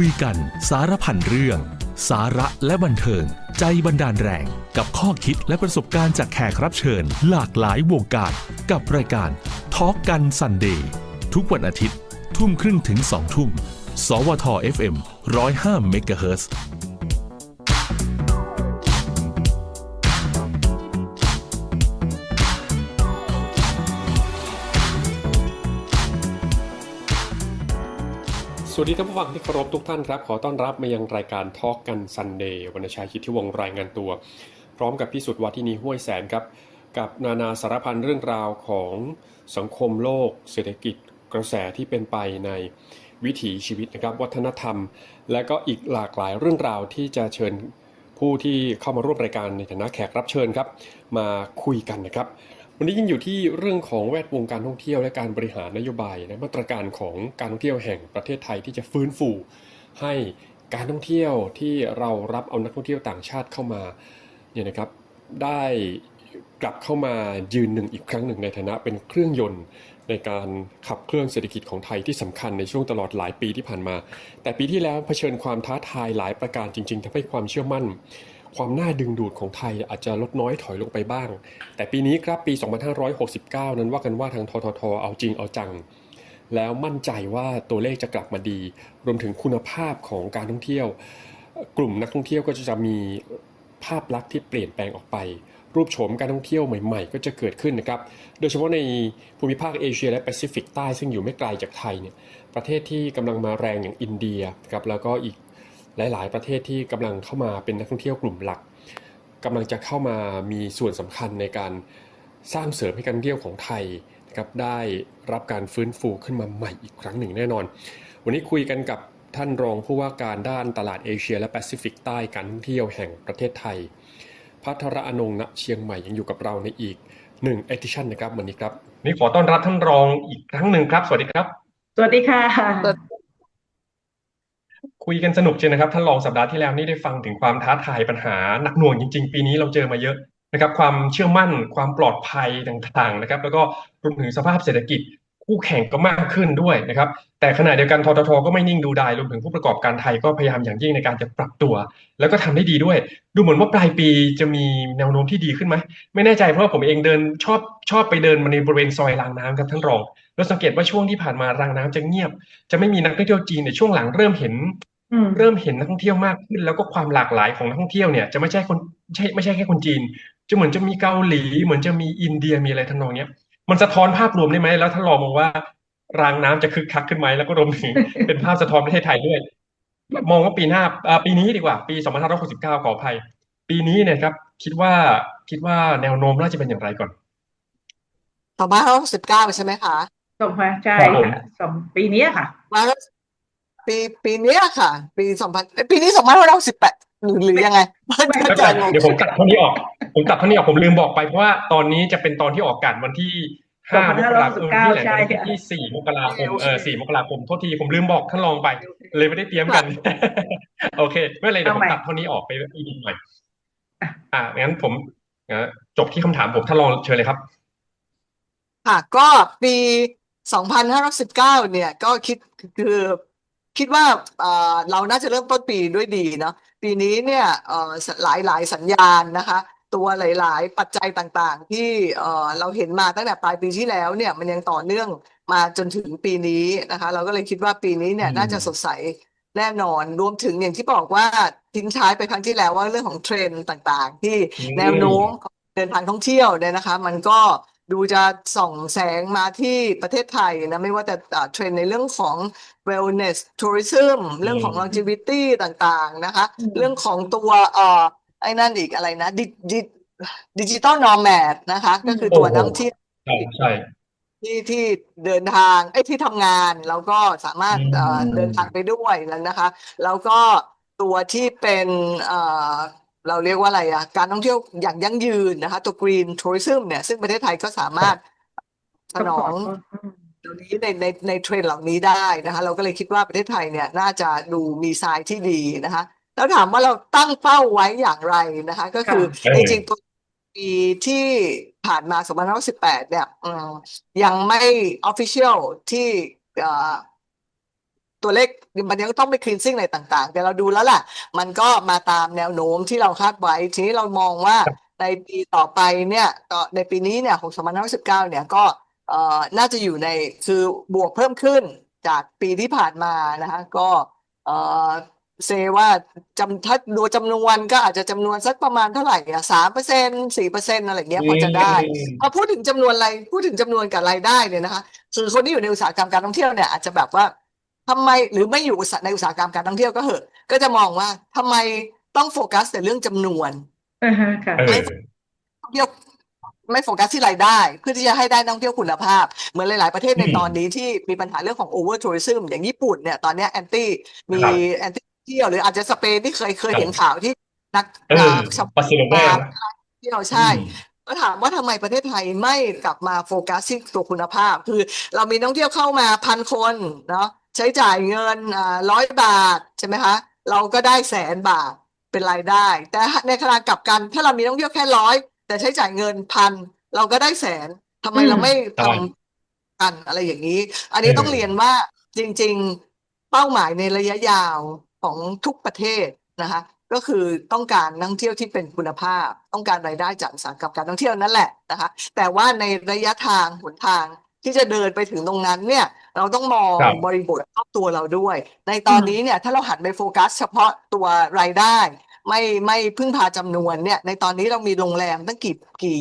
คุยกันสารพันเรื่อง สาระและบันเทิง ใจบันดาลแรง กับข้อคิดและประสบการณ์จากแขกรับเชิญ หลากหลายวงการ กับรายการทอล์กกันซันเดย์ทุกวันอาทิตย์ ทุ่มครึ่งถึง2ทุ่ม สวท FM 105เมก สวัสดีท่านผู้ฟังที่เคารพทุกท่านครับ ขอต้อนรับมายังรายการทอ l กกันซันเดย์วรรณชัยคิดที่วงรายงานตัว พร้อมกับพิสุทธิ์วัฒนีห้วยแสนครับ กับนานาสารพันเรื่องราวของสังคมโลก เศรษฐกิจกระแสที่เป็นไปในวิถีชีวิตนะครับ วัฒนธรรม และก็อีกหลากหลายเรื่องราวที่จะเชิญผู้ที่เข้ามาร่วมรายการในฐานะแขกรับเชิญครับ มาคุยกันนะครับ วันนี้ยังอยู่ที่เรื่องของแวดวงการท่องเที่ยวและการบริหารนโยบายและมาตรการของการท่องเที่ยวแห่งประเทศไทยที่จะฟื้นฟูให้การท่องเที่ยวที่เรารับเอานักท่องเที่ยวต่างชาติเข้ามาเนี่ยนะครับได้กลับเข้ามายืนหนึ่งอีกครั้งหนึ่งในฐานะเป็นเครื่องยนต์ในการขับเคลื่อนเศรษฐกิจของไทยที่สำคัญในช่วงตลอดหลายปีที่ผ่านมา แต่ปีที่แล้วเผชิญความท้าทายหลายประการจริง ๆทำให้ความเชื่อมั่น ความน่าดึงดูดของไทยอาจจะลดน้อยถอยลงไปบ้าง แต่ปีนี้ครับปี 2569 นั้นว่ากันว่าทางทททเอาจริงเอาจัง แล้วมั่นใจว่าตัวเลขจะกลับมาดี รวมถึงคุณภาพของการท่องเที่ยว กลุ่มนักท่องเที่ยวก็จะมีภาพลักษณ์ที่เปลี่ยนแปลงออกไป รูปโฉมการท่องเที่ยวใหม่ ๆ ก็จะเกิดขึ้นนะครับ โดยเฉพาะในภูมิภาคเอเชียและแปซิฟิกใต้ซึ่งอยู่ไม่ไกลจากไทยเนี่ยประเทศที่กำลังมาแรงอย่างอินเดียครับแล้วก็อีก หลาย ๆ ประเทศที่กำลังเข้ามาเป็นนักท่องเที่ยวกลุ่มหลักกำลังจะเข้ามามีส่วนสำคัญในการสร้างเสริมให้การท่องเที่ยวของไทยนะครับได้รับการฟื้นฟูขึ้นมาใหม่อีกครั้งหนึ่งแน่นอน วันนี้คุยกันกับท่านรองผู้ว่าการด้านตลาดเอเชีย และแปซิฟิกใต้การท่องเที่ยวแห่งประเทศไทย พัทรอนงค์ณเชียงใหม่ยังอยู่กับเราในอีกหนึ่งเอดิชันนะครับวันนี้ครับนี่ขอต้อนรับท่านรองอีกครั้งหนึ่งครับ สวัสดีครับ สวัสดีค่ะ คุยกันสนุกจริงนะครับท่านรองสัปดาห์ที่แล้วนี่ได้ฟังถึงความท้าทายปัญหาหนักหน่วงจริง ๆ ปีนี้เราเจอมาเยอะนะครับ ความเชื่อมั่นความปลอดภัยต่างๆนะครับ แล้วก็รวมถึงสภาพเศรษฐกิจคู่แข่งก็มากขึ้นด้วยนะครับ แต่ขณะเดียวกันทททก็ไม่นิ่งดูดายรวมถึงผู้ประกอบการไทยก็พยายามอย่างยิ่งในการจะปรับตัว แล้วก็ทำได้ดีด้วย ดูเหมือนว่าปลายปีจะมีแนวโน้มที่ดีขึ้นไหมไม่แน่ใจเพราะว่าผมเองเดินชอบชอบไปเดินมาในบริเวณซอยรางน้ำครับท่านรอง เราสังเกตว่าช่วงที่ผ่านมารางน้ำจะเงียบ จะไม่มีนักท่องเที่ยวจีนในช่วงหลังเริ่มเห็นอืมเริ่มเห็นนักท่องเที่ยวมากขึ้น แล้วก็ความหลากหลายของนักท่องเที่ยวเนี่ยจะไม่ใช่คนใช่ไม่ใช่แค่คนจีน จะเหมือนจะมีเกาหลี เหมือนจะมีอินเดียมีอะไรทำนองเนี้ยมันสะท้อนภาพรวมได้ไหมแล้วท่านรองมองว่ารางน้ำจะคึกคักขึ้นไหมแล้วก็รวมถึงเป็นภาพสะท้อนประเทศไทยด้วย มองว่าปีหน้าอ่าปีนี้ดีกว่า ปี2569ขออภัย ปีนี้เนี่ยครับ คิดว่าคิดว่าแนวโน้มน่าจะเป็นอย่างไรก่อนสองพันห้าร้อยหกสิบเก้าใช่ไหมคะ สองพันใช่ครับผม ค่ะสองปีเนี้ยค่ะ มาปีปีเนี้ยค่ะ ปีสองพันปีนี้สองพันห้าร้อยหกสิบแปดหรือหรือยังไงมันไม่ก็ไม่จะเป็นไรงเดี๋ยวผมตัดเท่านี้ออก ผมตัดเท่านี้ออกผมลืมบอกไปเพราะว่าตอนนี้จะเป็นตอนที่ออกอากาศวันที่ห้ามกราคมที่แหละวันที่สี่มกราคมเออสี่มกราคมโทษทีผมลืมบอกท่านรองไป เลยไม่ได้เตรียมกัน โอเค ไม่เป็นไรเดี๋ยวผมตัดเท่านี้ออกไปอีกหน่อย อ่างั้นผมงั้นจบที่คำถามผมท่านรองเชิญเลยครับ ค่ะก็ปี สองพันห้าร้อยสิบเก้าเนี่ยก็คิดคือคิดว่าเอ่อเราน่าจะเริ่มต้นปีด้วยดีเนาะปีนี้เนี่ยเอ่อหลายหลายสัญญาณนะคะ ตัวหลาย ๆ ปัจจัยต่างๆ ที่เอ่อเราเห็นมาตั้งแต่ปลายปีที่แล้วเนี่ยมันยังต่อเนื่องมาจนถึงปีนี้นะคะ เราก็เลยคิดว่าปีนี้เนี่ยอืมน่าจะสดใสแน่นอนรวมถึงอย่างที่บอกว่าทิ้งท้ายไปครั้งที่แล้วว่าเรื่องของเทรนด์ต่างๆ ที่อืมแนวโน้มของเดินทางท่องเที่ยวเนี่ยนะคะ มันก็ ดูจะส่องแสงมาที่ประเทศไทยนะไม่ว่าแต่อ่าเทรนด์ในเรื่องของ wellness tourism เรื่องของ longevity ต่างๆนะคะอืมเรื่องของตัวเอ่อไอ้นั่นอีกอะไรนะดิดิดิจิตอลนอร์แมดนะคะ ก็คือตัวโอ้โหนักท่องเที่ยวใช่ใช่ที่ที่เดินทางไอ้ยที่ทำงานแล้วก็สามารถอืมเอ่อเดินทางไปด้วยแล้วนะคะ แล้วก็ตัวที่เป็น เอ่อเราเรียกว่าอะไรอะการท่องเที่ยวอย่างยั่งยืนนะคะ ตัว green tourism เนี่ย ซึ่งประเทศไทยก็สามารถสนองตรงนี้ในในในเทรนด์เหล่านี้ได้นะคะ เราก็เลยคิดว่าประเทศไทยเนี่ยน่าจะดูมีทรายที่ดีนะคะ แล้วถามว่าเราตั้งเป้าไว้อย่างไรนะคะ ก็คือค่ะจริงๆตัวปีที่ผ่านมา2518 เนี่ยอืมยังไม่ official ที่เอ่อ ตัวเลขมันยังต้องไปคลีนซิ่งอะไรต่างๆ แต่เราดูแล้วล่ะ มันก็มาตามแนวโน้มที่เราคาดไว้ ทีนี้เรามองว่าในปีต่อไปเนี่ยต่อในปีนี้เนี่ยของ2519เนี่ยก็เอ่อน่าจะอยู่ในคือบวกเพิ่มขึ้นจากปีที่ผ่านมานะคะก็เอ่อเซว่าจำถ้าดูจำนวนก็อาจจะจำนวนสักประมาณเท่าไหร่อะสามเปอร์เซ็นสี่เปอร์เซ็นอะไรเงี้ยพอจะได้พอพูดถึงจำนวนอะไรพูดถึงจำนวนกับรายได้เนี่ยนะคะคือคนที่อยู่ในอุตสาหกรรมการท่องเที่ยวเนี่ยอาจจะแบบว่า ทำไมหรือไม่อยู่อุตสาหในอุตสาหกรรมการท่องเที่ยวก็เหอะ ก็จะมองว่าทำไมต้องโฟกัสแต่เรื่องจำนวนอ่าฮะค่ะเออท่องเที่ยวไม่โฟกัสที่รายได้ เพื่อที่จะให้ได้นักท่องเที่ยวคุณภาพ เหมือนหลาย ๆ ประเทศในอืมตอนนี้ที่มีปัญหาเรื่องของโอเวอร์ทัวริซึมอย่างญี่ปุ่นเนี่ยตอนเนี้แอนตี้มีครับแอนตี้เที่ยวหรืออาจจะสเปนที่เคยเคยครับเห็นข่าวที่นักเอออ่าชาวบาร์เซโลนาเที่ยวใช่ก็ถามว่าทำไมประเทศไทยไม่กลับมาโฟกัสที่ตัวคุณภาพ คือเรามีนักท่องเที่ยวเข้ามาพันคนเนาะ ใช้จ่ายเงินอ่าร้อยบาทใช่ไหมคะเราก็ได้แสนบาทเป็นรายได้ แต่ในขณะกลับกันถ้าเรามีนักท่องเที่ยวแค่ร้อยแต่ใช้จ่ายเงินพันเราก็ได้แสนทำไมอืมเราไม่ทใช่ำกันอะไรอย่างนี้ อันนี้เออต้องเรียนว่าจริง ๆ เป้าหมายในระยะยาวของทุกประเทศนะคะ ก็คือต้องการนักท่องเที่ยวที่เป็นคุณภาพ ต้องการรายได้จากอุตสาหกรรมการท่องเที่ยวนั่นแหละนะคะ แต่ว่าในระยะทางหนทางที่จะเดินไปถึงตรงนั้นเนี่ย เราต้องมองครับบริบทรอบตัวเราด้วย ในตอนนี้เนี่ยถ้าเราหันไปโฟกัส เฉพาะตัวรายได้ ไม่ไม่พึ่งพาจำนวนเนี่ยในตอนนี้เรามีโรงแรมตั้งกี่กี่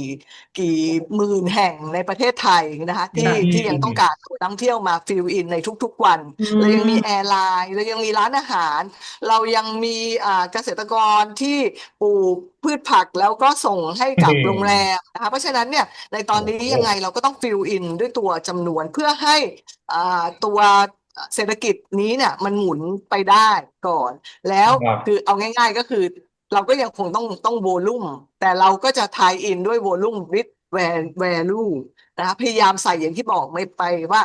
กี่หมื่นแห่งในประเทศไทยนะคะที่ค่ะที่ยังต้องการนักท่องเที่ยวมาฟิลอินในทุกๆวันเรายังมีแอร์ไลน์เรายังมีร้านอาหาร เรายังมีอ่าเกษตรกรที่ปลูกพืชผักแล้วก็ส่งให้กับอืมโรงแรมนะคะเพราะฉะนั้นเนี่ยในตอนนี้โอ้โหยังไงเราก็ต้องฟิลอินด้วยตัวจำนวนเพื่อให้อ่าตัว เศรษฐกิจนี้เนี่ยมันหมุนไปได้ก่อน แล้วครับ คือเอาง่าย ๆก็คือ เราก็ยังคงต้องต้องโวลุ่มแต่เราก็จะทายอินด้วยโวลุ่ม with value นะคะพยายามใส่อย่างที่บอกไม่ไปว่า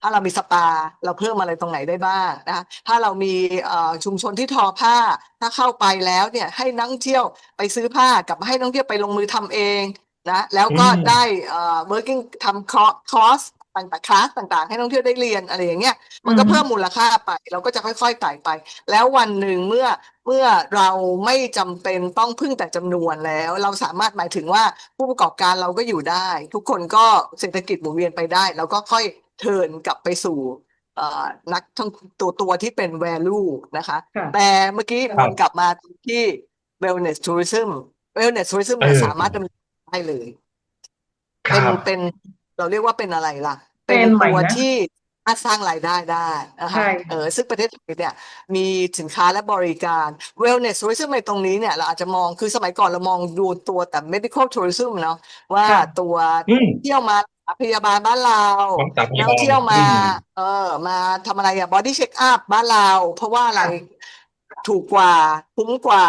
ถ้าเรามีสปา เราเพิ่มอะไรตรงไหนได้บ้างนะคะถ้าเรามีเอ่อชุมชนที่ทอผ้า ถ้าเข้าไปแล้วเนี่ยให้นักท่องเที่ยวไปซื้อผ้ากลับมาให้นักท่องเที่ยวไปลงมือทำเองนะแล้วก็อืม ได้เอ่อ working ทำคอร์ส ต่างๆคลาสต่างๆ ให้นักท่องเที่ยวได้เรียนอะไรอย่างเงี้ยมันก็อืมเพิ่มมูลค่าไป เราก็จะค่อยๆไต่ไป แล้ววันหนึ่งเมื่อเมื่อเราไม่จำเป็นต้องพึ่งแต่จำนวนแล้ว เราสามารถหมายถึงว่าผู้ประกอบการเราก็อยู่ได้ ทุกคนก็เศรษฐกิจหมุนเวียนไปได้เราก็ค่อยเทิร์นกลับไปสู่เอ่อนักท่องตัวตัวที่เป็น value นะคะค่ะแต่เมื่อกี้ครัวบนกลับมาที่ wellness tourism wellness tourism เนี่ยเออสามารถดำเนินได้เลยคเป็นรับเป็น เราเรียกว่าเป็นอะไรล่ะ เป็เป็นนใหม่ตัวนะที่สามารถสร้างรายได้ได้นะคะใช่เออซึ่งประเทศไทยเนี่ยมีสินค้าและบริการ wellness tourism ในตรงนี้เนี่ยเราอาจจะมองคือสมัยก่อนเรามองดูตัวแต่ medical tourism เนาะว่าค่ะตัวอืมเที่ยวมาพยาบาลบ้านเราของจากพนัยากบาลเที่ยวมาอืมเออมาทำอะไรอะ body check up บ้านเรา เพราะว่าอะไรถูกกว่าคุ้มกว่า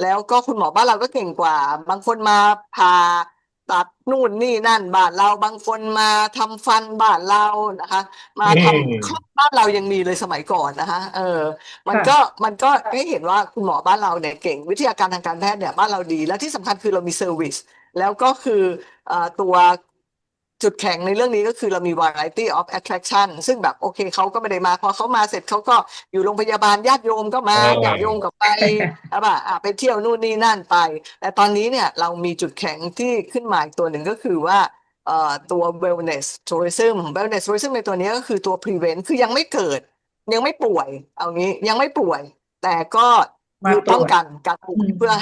แล้วก็คุณหมอบ้านเราก็เก่งกว่า บางคนมาผ่า ตัดนู่นนี่นั่นบ้านเราบางคนมาทำฟันบ้านเรานะคะ มาทอืมำคลอดบ้านเรายังมีเลยสมัยก่อนนะคะ เออ มันค่ะก็มันก็ให้เห็นว่าคุณหมอบ้านเราเนี่ยเก่ง วิทยาการทางการแพทย์เนี่ยบ้านเราดี และที่สำคัญคือเรามีเซอร์วิสแล้วก็คือเอ่อตัว จุดแข็งในเรื่องนี้ก็คือเรามี variety of attraction ซึ่งแบบโอเคเขาก็ไม่ได้มาพอเขามาเสร็จเขาก็อยู่โรงพยาบาลญาติโยมก็มาเออญาติโยมก็ไปใช่ป่ะอะไปเที่ยวนู่นนี่นั่นไป แต่ตอนนี้เนี่ยเรามีจุดแข็งที่ขึ้นมาอีกตัวหนึ่งก็คือว่าเอ่อตัว wellness tourism wellness tourism ในตัวนี้ก็คือตัว prevent คือยังไม่เกิด ยังไม่ป่วย เอางี้ยังไม่ป่วย แต่ก็มาคือตรวจป้องกันการป่วยอืมเพื่อ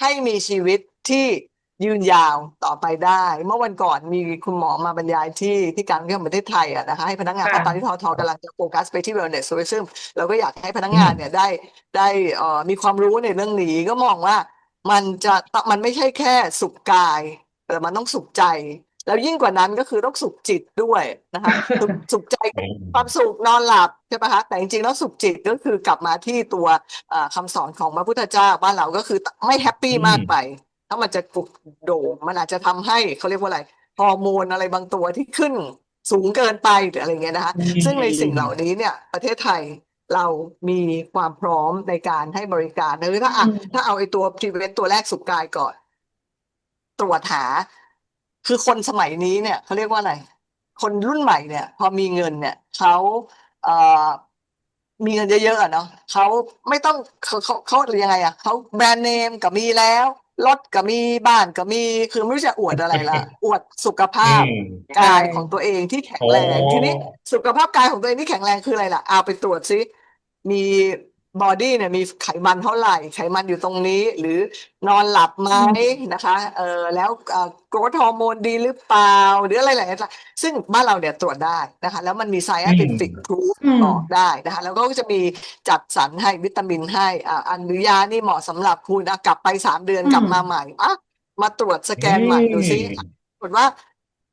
ให้มีชีวิตที่ ยืนยาวต่อไปได้ เมื่อวันก่อนมีคุณหมอมาบรรยายที่ที่การท่องเที่ยวแห่งประเทศไทยอะนะคะให้พนักงานเพราะตอนที่ทอทอกำลังจะโฟกัสไปที่ wellness tourism เราก็อยากให้พนักงานเนี่ยได้ได้เอ่อมีความรู้ในเรื่องนี้ก็มองว่ามันจะมันไม่ใช่แค่สุขกาย แต่มันต้องสุขใจ แล้วยิ่งกว่านั้นก็คือต้องสุขจิตด้วยนะคะสุขสุขใจ ความสุขนอนหลับใช่ปะคะแต่จริงๆแล้วสุขจิตก็คือกลับมาที่ตัวเอ่อคำสอนของพระพุทธเจ้าบ้านเราก็คือไม่แฮปปี้อืมมากไป ถ้ามันจะกุกโด่งมันอาจจะทำให้เขาเรียกว่าอะไรฮอร์โมนอะไรบางตัวที่ขึ้นสูงเกินไปหรืออะไรเงี้ยนะคะอืมซึ่งในสิ่งเหล่านี้เนี่ยประเทศไทยเรามีความพร้อมในการให้บริการหรือถ้าอะอืมถ้าเอาไอ้ตัว prevent ตัวแรกสุขกายก่อน ตรวจหา คือคนสมัยนี้เนี่ยเขาเรียกว่าอะไร คนรุ่นใหม่เนี่ย พอมีเงินเนี่ยเขาเอ่อมีเงินเยอะๆอะเนาะเขาไม่ต้องเขาเขาเขายังไงอะเขาแบรนด์เนมก็มีแล้ว รถก็มีบ้านก็มีคือไม่รู้จะอวดอะไรละ อวดสุขภาพอืม กายของตัวเองที่แข็งแรง โอ้ ทีนี้สุขภาพกายของตัวเองที่แข็งแรงคืออะไรล่ะเอาไปตรวจซิมี บอดี้เนี่ยมีไขมันเท่าไหร่ ไขมันอยู่ตรงนี้ หรือนอนหลับไหมนะคะเออแล้วโกรทฮอร์โมนดีหรือเปล่า หรืออะไรหลายอย่างซึ่งบ้านเราเนี่ยตรวจได้นะคะ แล้วมันมี scientific proof อืมบอกได้นะคะ แล้วก็จะมีจัดสรรให้วิตามินให้อ่าอันนุยานี่เหมาะสำหรับคุณอะกลับไปสามเดือนอืมกลับมาใหม่อะมาตรวจสแกนใหม่ดูซิอืมปรากฏว่า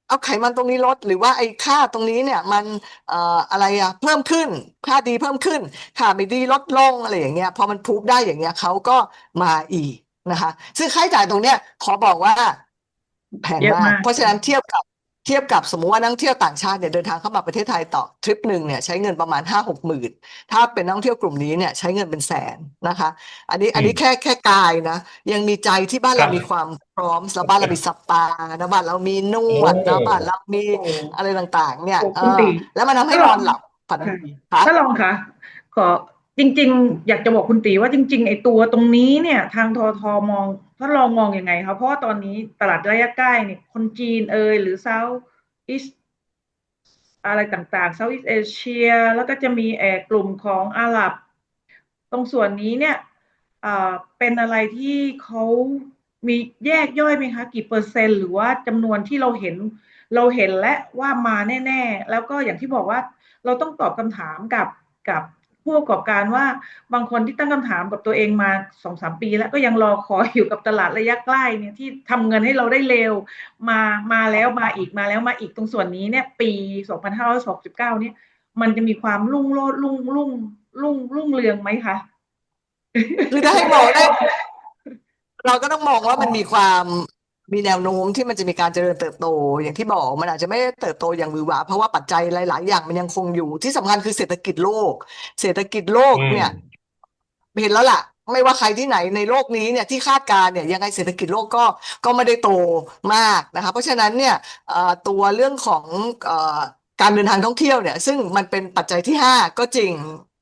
เอาไขมันตรงนี้ลดหรือว่าไอ้ค่าตรงนี้เนี่ยมันเอ่ออะไรอะเพิ่มขึ้นค่าดีเพิ่มขึ้น ค่าไม่ดีลดลงอะไรอย่างเงี้ยพอมันพูฟได้อย่างเงี้ยเขาก็มาอีกนะคะ ซึ่งค่าใช้จ่ายตรงเนี้ยขอบอกว่าแพงเยอะมากมากเพราะฉะนั้นเทียบกับเทียบกับสมมติว่านักท่องเที่ยวต่างชาติเนี่ยเดินทางเข้ามาประเทศไทยต่อทริปหนึ่งเนี่ยใช้เงินประมาณห้าหกหมื่นถ้าเป็นนักท่องเที่ยวกลุ่มนี้เนี่ยใช้เงินเป็นแสนนะคะ อันนี้อันนี้แค่แค่กายนะ ยังมีใจที่บ้านครัเราบมีความพร้อมแล้วบ้านเรามีสปานะบ้านเรามีนวดนะโอ้บ้านเรามีโอ้อะไรต่างๆ เนี่ยโอ้เอคุณอติแล้วมันทำให้ถ้านลอองนหลับฝันค่ะดีค่ะถ้าลองคะขอ จริง ๆ อยากจะบอกคุณตีว่าจริง ๆ ไอ้ตัวตรงนี้เนี่ย ทางทอทอมองถ้าลองมองอยังไงคะเพราะว่าตอนนี้ตลาดระยะใกล้เนี่ยคนจีนเอยหรือเซาท์อีสอะไรต่างๆเซาท์อีสเอเชีย แล้วก็จะมีแอกลุ่มของอาหรับ ตรงส่วนนี้เนี่ยอ่าเป็นอะไรที่เขามีแยกย่อยไหมคะกี่เปอร์เซ็นต์หรือว่าจำนวนที่เราเห็นเราเห็นและว่ามาแน่ ๆ แล้วก็อย่างที่บอกว่าเราต้องตอบคำถามกับกับ ผู้ประกอบการว่าบางคนที่ตั้งคำถามกับตัวเองมาสองสามปี แล้วก็ยังรอคอยอยู่กับตลาดระยะใกล้เนี่ยที่ทำเงินให้เราได้เร็วมามาแล้วมาอีกมาแล้วมาอีกตรงส่วนนี้เนี่ยปี2569เนี่ย มันจะมีความรุ่งโรจน์รุ่งรุ่งรุ่งรุ่งเรืองไหมคะคือถ้าให้มองได้เราก็ต้องมองว่ามันมีความ มีแนวโน้มที่มันจะมีการเจริญเติบโต อย่างที่บอกมันอาจจะไม่เติบโตอย่างวือหวาเพราะว่าปัจจัยหลาย ๆ อย่างมันยังคงอยู่ ที่สำคัญคือเศรษฐกิจโลก เศรษฐกิจโลกเนี่ยเห็นแล้วล่ะ ไม่ว่าใครที่ไหนในโลกนี้เนี่ยที่คาดการเนี่ยยังไงเศรษฐกิจโลกก็ก็ไม่ได้โตมากนะคะเพราะฉะนั้นเนี่ยตัวเรื่องของการเดินทางท่องเที่ยวเนี่ย ซึ่งมันเป็นปัจจัยที่ห้าก็จริง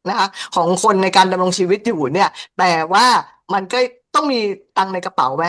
นะคะของคนในการดำรงชีวิตอยู่เนี่ย แต่ว่ามันก็ต้องมีตังในกระเป๋าไหม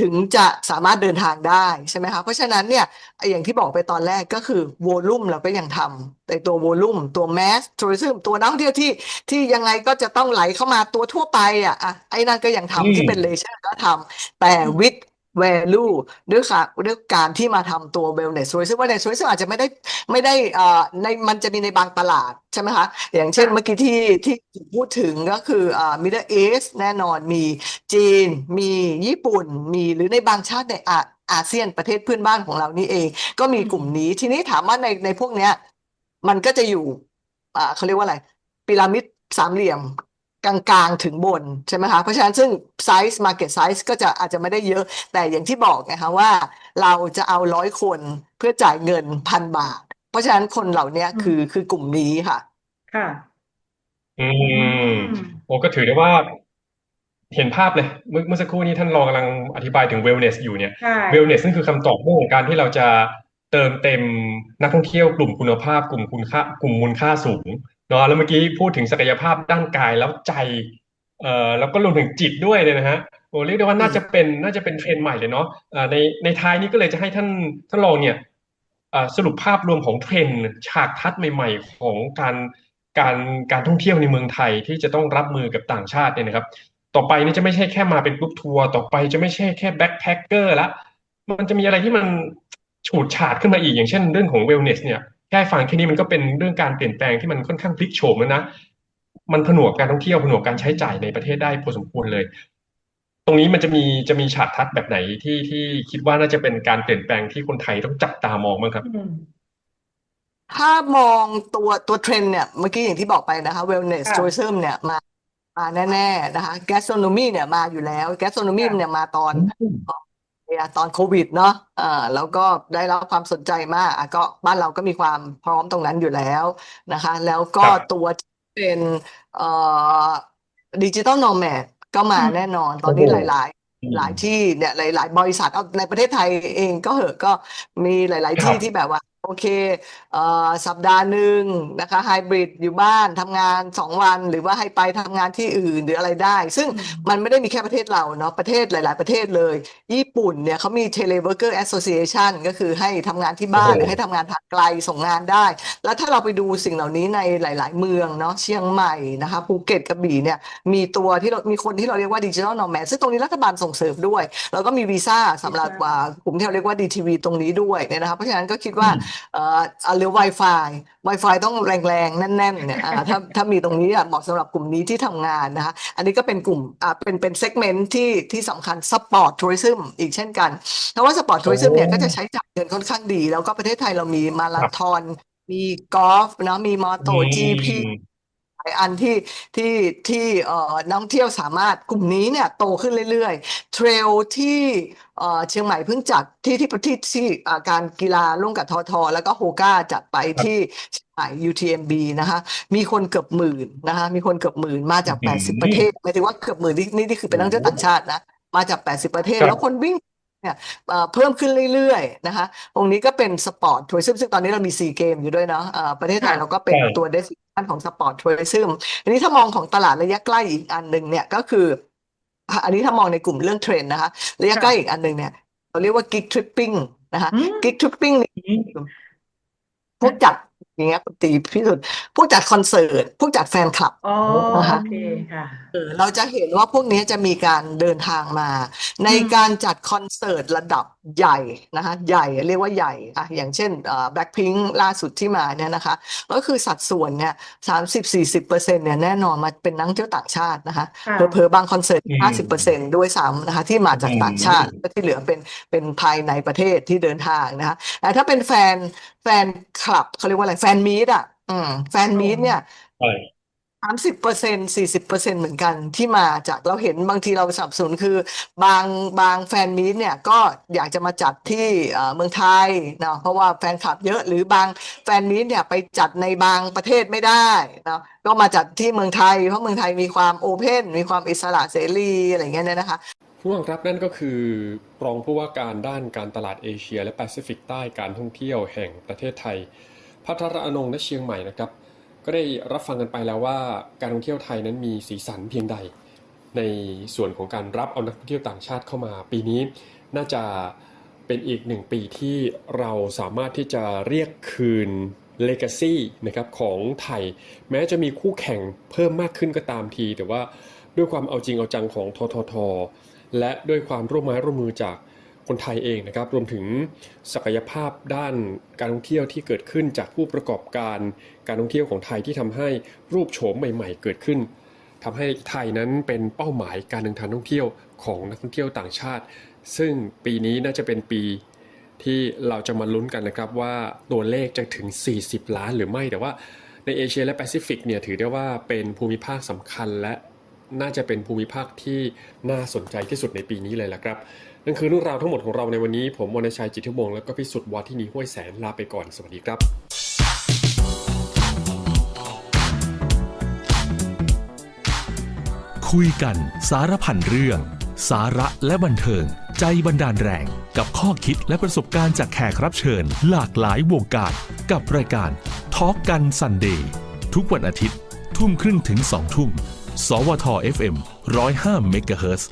ถึงจะสามารถเดินทางได้ใช่ไหมคะเพราะฉะนั้นเนี่ยไอ้อย่างที่บอกไปตอนแรกก็คือวอลุ่มเราก็ยังทำแต่ตัววอลุ่มตัวแมสทัวริซึมตัวนักท่องเที่ยวที่ที่ยังไงก็จะต้องไหลเข้ามาตัวทั่วไปอะอะไอ้นั่นก็ยังอืมทำที่เป็นเลเชอร์ก็ทำแต่ with value ด้วยค่ะด้วยการที่มาทำตัว wellness tourism wellness tourism อาจจะไม่ได้ไม่ได้เอ่อในมันจะมีในบางตลาดใช่ไหมคะ อย่างเช่นค่ะเมื่อกี้ที่ที่พูดถึงก็คืออ่า Middle East แน่นอนมีจีน มีญี่ปุ่น มีหรือในบางชาติในอาอาเซียนประเทศเพื่อนบ้านของเรานี่เอง ก็มีกลุ่มนี้ ทีนี้ถามว่าในในพวกเนี้ยมันก็จะอยู่อ่าเขาเรียกว่าอะไรพีระมิดสามเหลี่ยม กลางๆถึงบนใช่ไหมคะเพราะฉะนั้นซึ่งไซส์ market size ก็จะอาจจะไม่ได้เยอะ แต่อย่างที่บอกไงคะว่า เราจะเอาร้อยคนเพื่อจ่ายเงินพันบาท เพราะฉะนั้นคนเหล่านี้อืมคือคือกลุ่มนี้ค่ะ ค่ะอืมอืมโอ้ก็ถือได้ว่า เห็นภาพเลยเมื่อเมื่อสักครู่นี้ท่านรองกำลังอธิบายถึง wellness อยู่เนี่ยใช่ wellness นั่นคือคำตอบเรื่องของการที่เราจะเติมเต็มนักท่องเที่ยวกลุ่มคุณภาพ กลุ่มคุณค่ากลุ่มมูลค่าสูง เนาะแล้วเมื่อกี้พูดถึงศักยภาพด้านกายแล้วใจเอ่อแล้วก็รวมถึงจิตด้วยเลยนะฮะโอ้เรียกได้ว่าน่าจะเป็นน่าจะเป็นเทรนด์ใหม่เลยเนาะเอ่อในในท้ายนี้ก็เลยจะให้ท่านท่านรองเนี่ยเอ่อสรุปภาพรวมของเทรนด์ฉากทัศน์ใหม่ ๆ ของการการการท่องเที่ยวในเมืองไทยที่จะต้องรับมือกับต่างชาติเนี่ยนะครับ ต่อไปนี่จะไม่ใช่แค่มาเป็นกรุ๊ปทัวร์ต่อไปจะไม่ใช่แค่แบ็คแพคเกอร์ละมันจะมีอะไรที่มันฉูดฉาดขึ้นมาอีกอย่างเช่นเรื่องของเวลเนสเนี่ย แค่ฟังแค่นี้มันก็เป็นเรื่องการเปลี่ยนแปลงที่มันค่อนข้างพลิกโฉมแล้วนะ มันผนวกการท่องเที่ยวผนวกการใช้จ่ายในประเทศได้พอสมควรเลย ตรงนี้มันจะมีจะมีฉากทัศน์แบบไหนที่ที่คิดว่าน่าจะเป็นการเปลี่ยนแปลงที่คนไทยต้องจับตามองบ้างครับอืมถ้ามองตัวตัวเทรนด์เนี่ยเมื่อกี้อย่างที่บอกไปนะคะ wellness ค่ะ tourism เนี่ยมามาแน่ๆนะคะ gastronomy เนี่ยมาอยู่แล้ว gastronomy ค่ะเนี่ยมาตอนเนี่ย ตอนโควิดเนาะอ่าแล้วก็ได้รับความสนใจมากอะก็บ้านเราก็มีความพร้อมตรงนั้นอยู่แล้วนะคะ แล้วก็ครับ ตัวที่เป็นเอ่อดิจิตอลโนแมดก็มาอืมแน่นอนตอนนี้โอ้หโหลายๆหลายที่เนี่ยหลาย ๆ บริษัทเอาในประเทศไทยเองก็เหอะก็มีหลาย ๆ ครัที่บ ที่แบบว่า โอโอเคเอ่อสัปดาห์หนึ่งนะคะไฮบริดอยู่บ้านทำงานสองวัน หรือว่าให้ไปทำงานที่อื่นหรืออะไรได้ ซึ่งมันไม่ได้มีแค่ประเทศเราเนาะประเทศหลาย ๆ ประเทศเลย ญี่ปุ่นเนี่ยเขามี Teleworker Association ก็คือให้ทำงานที่บ้านโอ้หรือให้ทำงานทางไกลส่งงานได้ แล้วถ้าเราไปดูสิ่งเหล่านี้ในหลาย ๆ เมืองเนาะเชียงใหม่นะคะภูเก็ตกระบี่เนี่ยมีตัวที่เรามีคนที่เราเรียกว่าดิจิทัลนอ m แม d ซึ่งตรงนี้รัฐบาลส่งเสริมด้วย แล้วก็มีวีซ่าสำหรับวีซ่าอ่ากลุ่มที่เราเรียกว่า DTV ตรงนี้ด้วยเนี่ยนะคะเพราะฉะนั้นก็คิดว่าเอ่ออะหรือ Wi-Fi Wi-Fi ต้องแรงๆ แน่นๆเนี่ยอ่าถ้าถ้ามีตรงนี้อะเหมาะสำหรับกลุ่มนี้ที่ทำงานนะคะอันนี้ก็เป็นกลุ่มอ่าเป็นเป็นเซกเมนต์ที่ที่สำคัญ Sport Tourism อีกเช่นกัน เพราะว่า Sport Tourism เนี่ยก็จะใช้จ่ายเงินค่อนข้างดี แล้วก็ประเทศไทยเรามีมาราธอนมีกอล์ฟนะมีมอโต GP หลายอันที่ที่ที่เอ่อนักท่องเที่ยวสามารถกลุ่มนี้เนี่ยโตขึ้นเรื่อยๆ เทรลที่เอ่อเชียงใหม่เพิ่งจัดที่ที่ที่ที่อ่าการกีฬาร่วมกับทอทอ แล้วก็โฮก้าจัดไปที่เชียงใหม่ UTMB นะคะมีคนเกือบหมื่นนะคะมีคนเกือบหมื่นมาจากอืม80 ประเทศหมายถึงว่าเกือบหมื่นนี่นี่นี่คือเป็นนักท่องเที่ยวต่างชาตินะมาจาก 80 ประเทศครับแล้วคนวิ่งเนี่ยเอ่อเพิ่มขึ้นเรื่อยๆนะคะตรงนี้ก็เป็นสปอร์ตทัวริซึมซึ่งตอนนี้เรามีซีเกมอยู่ด้วยเนาะเอ่อประเทศไทยค่ะเราก็เป็นใช่ตัวเดส ด้านของสปอร์ตทัวริซึมอันนี้ถ้ามองของตลาดระยะใกล้อีกอันหนึ่งเนี่ยก็คืออะอันนี้ถ้ามองในกลุ่มเรื่องเทรนด์นะคะ ระยะใกล้อีกอันหนึ่งเนี่ยเราเรียกว่ากิ๊กทริปปิ้งนะคะอืมกิ๊กทริปปิ้งพวกจัด อย่างเงี้ยคุณตีพี่สุดพวกจัดคอนเสิร์ตพวกจัดแฟนคลับอ๋อนะคะโอเคค่ะเออเราจะเห็นว่าพวกนี้จะมีการเดินทางมา ในอืมการจัดคอนเสิร์ตระดับใหญ่นะคะใหญ่เรียกว่าใหญ่อะอย่างเช่นเอ่อ Blackpink ล่าสุดที่มาเนี่ยนะคะก็คือสัดส่วนเนี่ยสามสิบสี่สิบเปอร์เซ็นต์เนี่ยแน่นอนมาเป็นนักท่องเที่ยวต่างชาตินะคะค่ะเผลอๆบางคอนเสิร์ตอืมห้าสิบเปอร์เซ็นต์ด้วยซ้ำนะคะที่มาจากอืมต่างชาติและที่เหลือเป็นเป็นภายในประเทศที่เดินทางนะคะแต่ถ้าเป็นแฟน แฟนคลับเขาเรียกว่าอะไรแฟนมีตอะ อืมแฟนมีตเนี่ยใช่สามสิบเปอร์เซ็นสี่สิบเปอร์เซ็นเหมือนกันที่มาจากเราเห็นบางทีเราสนับสนุนคือบางบางแฟนมีตเนี่ยก็อยากจะมาจัดที่เอ่อเมืองไทยเนาะเพราะว่าแฟนคลับเยอะหรือบางแฟนมีตเนี่ยไปจัดในบางประเทศไม่ได้เนาะก็มาจัดที่เมืองไทย เพราะเมืองไทยมีความโอเพนมีความอิสระเสรีอะไรอย่างเงี้ยเนี่ยนะคะ ผู้ฟังครับนั่นก็คือรองผู้ว่าการด้านการตลาดเอเชีย และแปซิฟิกใต้การท่องเที่ยวแห่งประเทศไทย พัทรอนงค์ณเชียงใหม่นะครับ ก็ได้รับฟังกันไปแล้วว่าการท่องเที่ยวไทยนั้นมีสีสันเพียงใด ในส่วนของการรับเอานักท่องเที่ยวต่างชาติเข้ามา ปีนี้น่าจะเป็นอีกหนึ่งปีที่เราสามารถที่จะเรียกคืน Legacy นะครับของไทย แม้จะมีคู่แข่งเพิ่มมากขึ้นก็ตามที แต่ว่าด้วยความเอาจริงเอาจังของททท และด้วยความร่วมไม้ร่วมมือจากคนไทยเองนะครับรวมถึงศักยภาพด้านการท่องเที่ยวที่เกิดขึ้นจากผู้ประกอบการการท่องเที่ยวของไทยที่ทำให้รูปโฉมใหม่ ๆ เกิดขึ้นทำให้ไทยนั้นเป็นเป้าหมายการเดินทางท่องเที่ยวของนักท่องเที่ยวต่างชาติ ซึ่งปีนี้น่าจะเป็นปีที่เราจะมาลุ้นกันนะครับว่าตัวเลขจะถึง 40 ล้านหรือไม่แต่ว่าในเอเชียและแปซิฟิกเนี่ยถือได้ว่าเป็นภูมิภาคสำคัญและ น่าจะเป็นภูมิภาคที่น่าสนใจที่สุดในปีนี้เลยละครับ นั่นคือเรื่องราวทั้งหมดของเราในวันนี้ ผมวรรณชัยจิตทิวงศ์แล้วก็พิสุทธิ์วัฒที่นีห้วยแสนลาไปก่อนสวัสดีครับคุยกันสารพันเรื่อง สาระและบันเทิง ใจบันดาลแรง กับข้อคิดและประสบการณ์จากแขกรับเชิญ หลากหลายวงการ กับรายการทอ l k กันซันเดย์ทุกวันอาทิตย์ ทุ่มครึ่งถึงสองทุ่ม สวท FM 105เมกะเฮิรตซ์